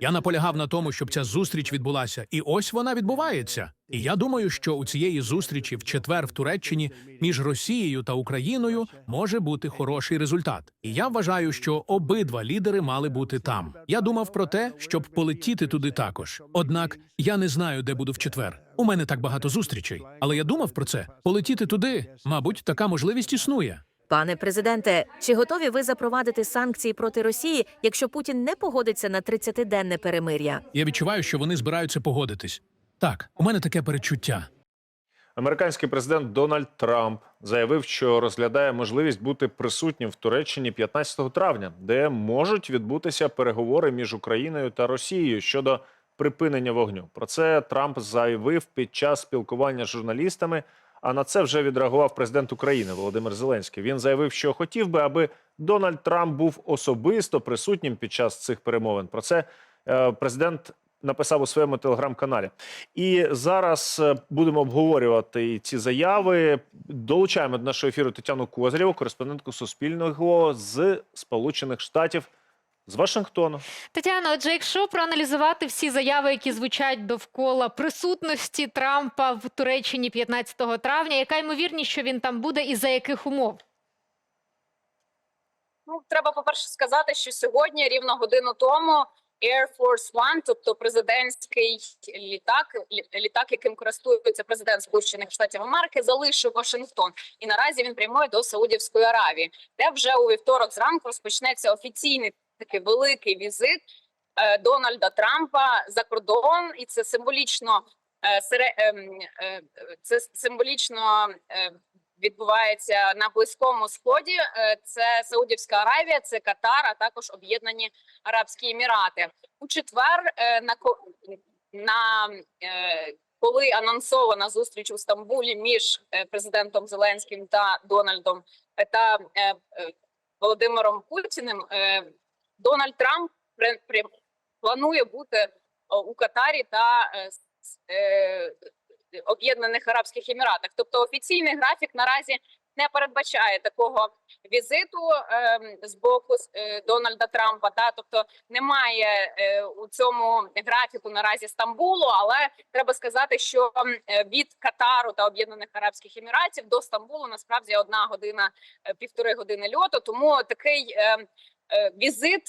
Я наполягав на тому, щоб ця зустріч відбулася, і ось вона відбувається. І я думаю, що у цієї зустрічі в четвер в Туреччині між Росією та Україною може бути хороший результат. І я вважаю, що обидва лідери мали бути там. Я думав про те, щоб полетіти туди також. Однак я не знаю, де буду в четвер. У мене так багато зустрічей, але я думав про це. Полетіти туди, мабуть, така можливість існує. Пане президенте, чи готові ви запровадити санкції проти Росії, якщо Путін не погодиться на 30-денне перемир'я? Я відчуваю, що вони збираються погодитись. Так, у мене таке перечуття. Американський президент Дональд Трамп заявив, що розглядає можливість бути присутнім в Туреччині 15 травня, де можуть відбутися переговори між Україною та Росією щодо припинення вогню. Про це Трамп заявив під час спілкування з журналістами. А на це вже відреагував президент України Володимир Зеленський. Він заявив, що хотів би, аби Дональд Трамп був особисто присутнім під час цих перемовин. Про це е, президент написав у своєму телеграм-каналі. І зараз е, будемо обговорювати ці заяви. Долучаємо до нашого ефіру Тетяну Козирєву, кореспондентку Суспільного з Сполучених Штатів з Вашингтону. Тетяно, отже, якщо проаналізувати всі заяви, які звучать довкола присутності Трампа в Туреччині 15 травня, яка ймовірність, що він там буде і за яких умов? Ну, треба, по-перше, сказати, що сьогодні, рівно годину тому, Air Force One, тобто президентський літак, лі- літак, яким користується президент Сполучених Штатів Америки, залишив Вашингтон. І наразі він прямує до Саудівської Аравії, де вже у вівторок зранку розпочнеться офіційний такий великий візит е, Дональда Трампа за кордон, і це символічно е, ем, е, це символічно відбувається на близькому сході. Це Саудівська Аравія, це Катар, а також Об'єднані Арабські Емірати. У четвер на на коли анонсована зустріч у Стамбулі між президентом Зеленським та Дональдом та Володимиром Путіним, Дональд Трамп планує бути у Катарі та е, е, Об'єднаних Арабських Еміратах. Тобто офіційний графік наразі не передбачає такого візиту ем, з боку е, Дональда Трампа. Та тобто немає е, у цьому графіку наразі Стамбулу, але треба сказати, що е, від Катару та Об'єднаних Арабських Еміратів до Стамбулу насправді одна година е, півтори години льоту. Тому такий е, е, візит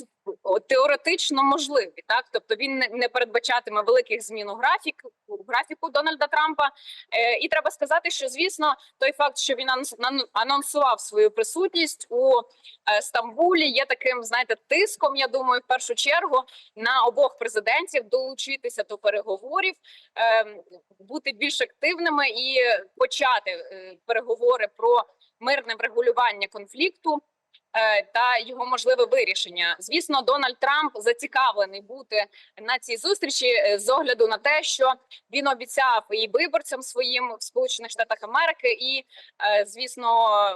теоретично можливий. Так, тобто він не- передбачатиме великих змін у графіку графіку Дональда Трампа. Е, і треба сказати, що звісно, той факт, що він анонс- анонсував свою присутність у е, Стамбулі, є таким, знаєте, тиском. Я думаю, в першу чергу на обох президентів долучитися до переговорів, е, бути більш активними і почати е, переговори про мирне врегулювання конфлікту. Е, Та його можливе вирішення, звісно, Дональд Трамп зацікавлений бути на цій зустрічі е, з огляду на те, що він обіцяв і виборцям своїм в Сполучених Штатах Америки, і е, звісно,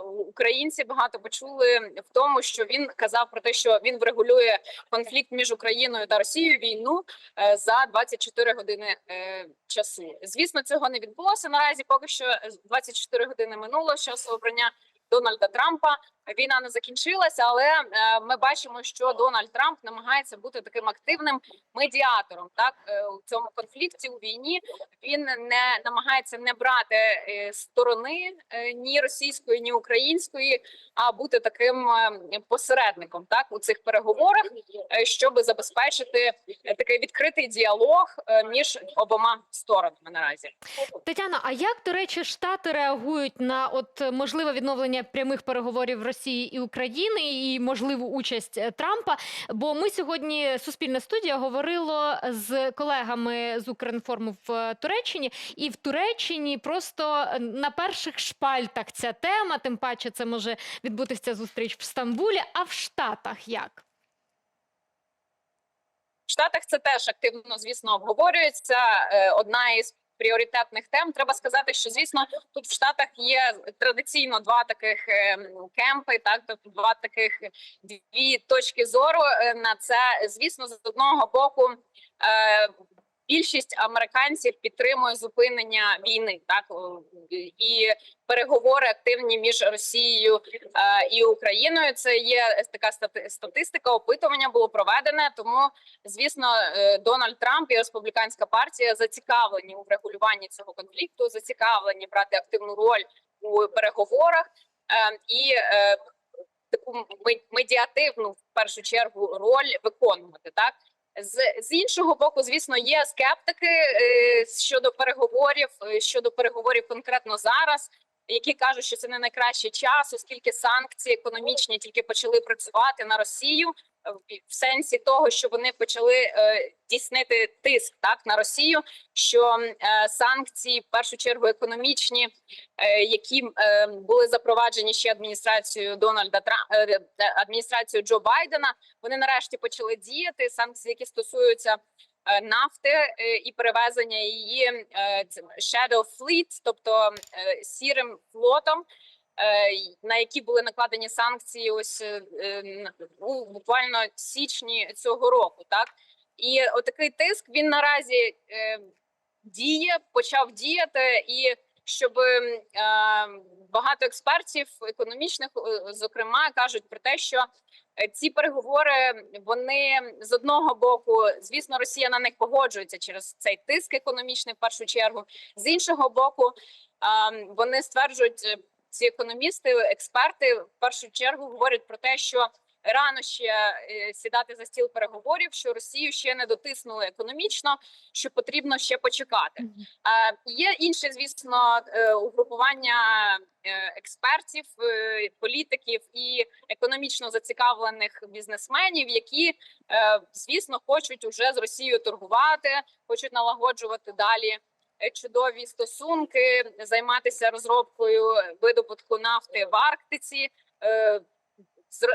українці багато почули в тому, що він казав про те, що він врегулює конфлікт між Україною та Росією війну за 24 години часу. Звісно, цього не відбулося наразі. Поки що е, 24 години минуло з часу обрання. Дональда Трампа війна не закінчилася, але е, ми бачимо, що Дональд Трамп намагається бути таким активним медіатором. Так е, у цьому конфлікті у війні він не намагається не брати е, сторони ні російської, ні української, а бути таким посередником, так у цих переговорах, щоб забезпечити такий відкритий діалог між обома сторонами наразі. Тетяно, а як, до речі, Штати реагують на от можливе відновлення прямих переговорів Росії і України і можливу участь е, Трампа? Бо ми сьогодні Суспільна студія говорило з колегами з Укрінформу в е, Туреччині, і в Туреччині просто е, на перших шпальтах ця тема, тим паче це може відбутися зустріч в Стамбулі. А в Штатах як? В Штатах це теж активно, звісно, обговорюється. Одна із пріоритетних тем. Треба сказати, що звісно тут в Штатах є традиційно два таких е, кемпи, так тобто два таких дві точки зору е, на це. Звісно, з одного боку. Більшість американців підтримує зупинення війни, так і переговори активні між Росією е, і Україною. Це є така стати- статистика. Опитування було проведене. Тому, звісно, е, Дональд Трамп і республіканська партія зацікавлені у врегулюванні цього конфлікту, зацікавлені брати активну роль у переговорах е, і таку медіативну в першу чергу роль виконувати так. З, з іншого боку, звісно, є скептики е, щодо переговорів е, щодо переговорів конкретно зараз, які кажуть, що це не найкращий час, оскільки санкції економічні тільки почали працювати на Росію е, в- сенсі того, що вони почали е, дійснити тиск так на Росію. Що е, санкції в першу чергу економічні, е, які е, були запроваджені ще адміністрацією Дональда Трампа, адміністрацією Джо Байдена, вони нарешті почали діяти. Санкції, які стосуються е, нафти е, і перевезення її е, shadow fleet, тобто е, сірим флотом. е, На які були накладені санкції, ось е, е, у буквально січні цього року, так і отакий тиск він наразі е, діє, почав діяти, і щоб е, багато експертів економічних, е, зокрема, кажуть про те, що е, ці переговори вони з одного боку, звісно, Росія на них погоджується через цей тиск економічний в першу чергу. З іншого боку, вони стверджують е, ці економісти, експерти в першу чергу говорять про те, що рано ще е, сідати за стіл переговорів, що Росію ще не дотиснули економічно, що потрібно ще почекати. Е, Є інше, звісно, е, угрупування експертів, політиків і економічно зацікавлених бізнесменів, які, звісно, хочуть уже з Росією торгувати, хочуть налагоджувати далі. Чудові стосунки, займатися розробкою видобутку нафти в Арктиці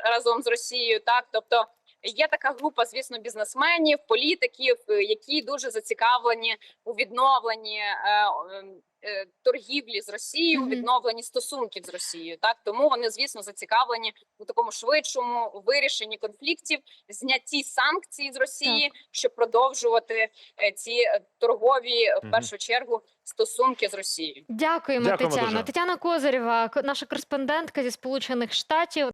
разом з Росією. Так, тобто є така група, звісно, бізнесменів, політиків, е, які дуже зацікавлені у відновленні е, е, торгівлі з Росією, Мгм. відновленні стосунків з Росією. Так тому вони, звісно, зацікавлені у такому швидшому вирішенні конфліктів, знятті санкцій з Росії, щоб продовжувати е, ці торгові в першу чергу стосунки з Росією. Дякуємо, Дякуємо Тетяно. дуже. Тетяна Козирєва, ко- наша кореспондентка зі Сполучених Штатів.